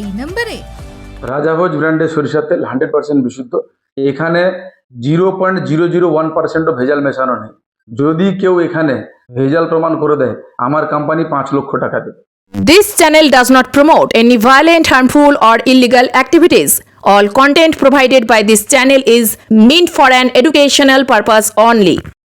এই নম্বরে রাজাভোজ ব্র্যান্ডের সরিষার তেল হান্ড্রেড পার্সেন্ট বিশুদ্ধ এখানে zero point zero zero one পার্সেন্টও ভেজাল মেশানো নেই যদি কেউ এখানে ভেজাল প্রমাণ করে দেয় আমার কোম্পানি পাঁচ লক্ষ টাকা দেবে This channel does not promote any violent, harmful, or illegal activities. All content provided by this channel is meant for an educational purpose only.